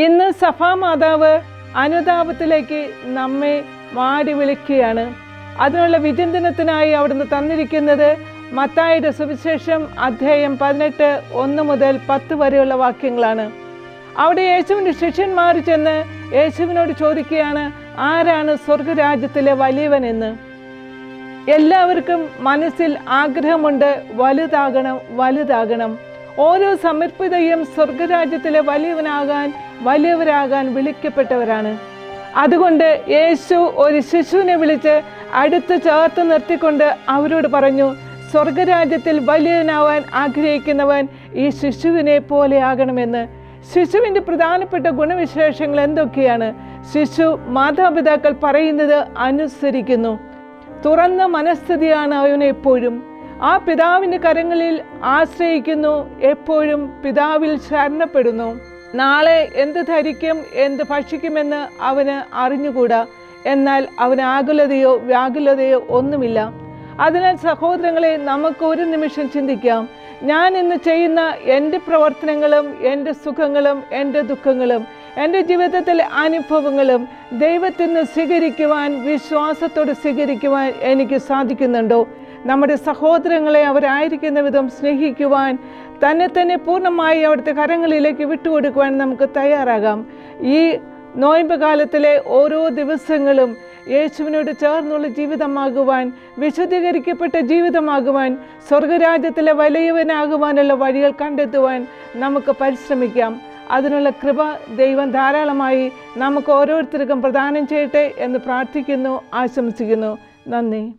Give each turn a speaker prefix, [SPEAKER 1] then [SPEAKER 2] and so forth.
[SPEAKER 1] ഇന്ന് സഭാ മാതാവ് അനുതാപത്തിലേക്ക് നമ്മെ മാടി വിളിക്കുകയാണ്. അതിനുള്ള വിചിന്തനത്തിനായി അവിടുന്ന് തന്നിരിക്കുന്നത് മത്തായുടെ സുവിശേഷം അധ്യായം പതിനെട്ട് ഒന്ന് മുതൽ പത്ത് വരെയുള്ള വാക്യങ്ങളാണ്. അവിടെ യേശുവിന്റെ ശിഷ്യന്മാർ ചെന്ന് യേശുവിനോട് ചോദിക്കുകയാണ് ആരാണ് സ്വർഗരാജ്യത്തിലെ വലിയവനെന്ന് എല്ലാവർക്കും മനസ്സിൽ ആഗ്രഹമുണ്ട് വലുതാകണം വലുതാകണം. ഓരോ സമർപ്പിതയും സ്വർഗരാജ്യത്തിലെ വലിയവനാകാൻ വലിയവരാകാൻ വിളിക്കപ്പെട്ടവരാണ്. അതുകൊണ്ട് യേശു ഒരു ശിശുവിനെ വിളിച്ച് അടുത്ത് ചേർത്ത് നിർത്തിക്കൊണ്ട് അവരോട് പറഞ്ഞു സ്വർഗരാജ്യത്തിൽ വലിയവനാവാൻ ആഗ്രഹിക്കുന്നവൻ ഈ ശിശുവിനെ പോലെ ആകണമെന്ന്. ശിശുവിന്റെ പ്രധാനപ്പെട്ട ഗുണവിശേഷങ്ങൾ എന്തൊക്കെയാണ്? ശിശു മാതാപിതാക്കൾ പറയുന്നത് അനുസരിക്കുന്നു. തുറന്ന മനസ്ഥിതിയാണ് അവന് എപ്പോഴും ആ പിതാവിന്റെ കരങ്ങളിൽ ആശ്രയിക്കുന്നു എപ്പോഴും പിതാവിൽ ശരണപ്പെടുന്നു. നാളെ എന്ത് ധരിക്കും എന്ത് ഭക്ഷിക്കുമെന്ന് അവന് അറിഞ്ഞുകൂടാ. എന്നാൽ അവന് ആകുലതയോ വ്യാകുലതയോ ഒന്നുമില്ല. അതിനാൽ സഹോദരങ്ങളെ നമുക്ക് ഒരു നിമിഷം ചിന്തിക്കാം. ഞാൻ ഇന്ന് ചെയ്യുന്ന എന്റെ പ്രവർത്തനങ്ങളും എന്റെ സുഖങ്ങളും എന്റെ ദുഃഖങ്ങളും എന്റെ ജീവിതത്തിലെ അനുഭവങ്ങളും ദൈവത്തിൽ നിന്ന് സ്വീകരിക്കുവാൻ വിശ്വാസത്തോടെ സ്വീകരിക്കുവാൻ എനിക്ക് സാധിക്കുന്നുണ്ടോ? നമ്മുടെ സഹോദരങ്ങളെ അവരായിരിക്കുന്ന വിധം സ്നേഹിക്കുവാൻ തന്നെ തന്നെ പൂർണമായി അവിടുത്തെ കരങ്ങളിലേക്ക് വിട്ടുകൊടുക്കുവാൻ നമുക്ക് തയ്യാറാകാം. ഈ നോയമ്പ് കാലത്തിലെ ഓരോ ദിവസങ്ങളും യേശുവിനോട് ചേർന്നുള്ള ജീവിതമാകുവാൻ വിശുദ്ധീകരിക്കപ്പെട്ട ജീവിതമാകുവാൻ സ്വർഗരാജ്യത്തിലെ വലിയവനാകുവാനുള്ള വഴികൾ കണ്ടെത്തുവാൻ നമുക്ക് പരിശ്രമിക്കാം. അതിനുള്ള കൃപ ദൈവം ധാരാളമായി നമുക്ക് ഓരോരുത്തർക്കും പ്രദാനം ചെയ്യട്ടെ എന്ന് പ്രാർത്ഥിക്കുന്നു ആശംസിക്കുന്നു. നന്ദി.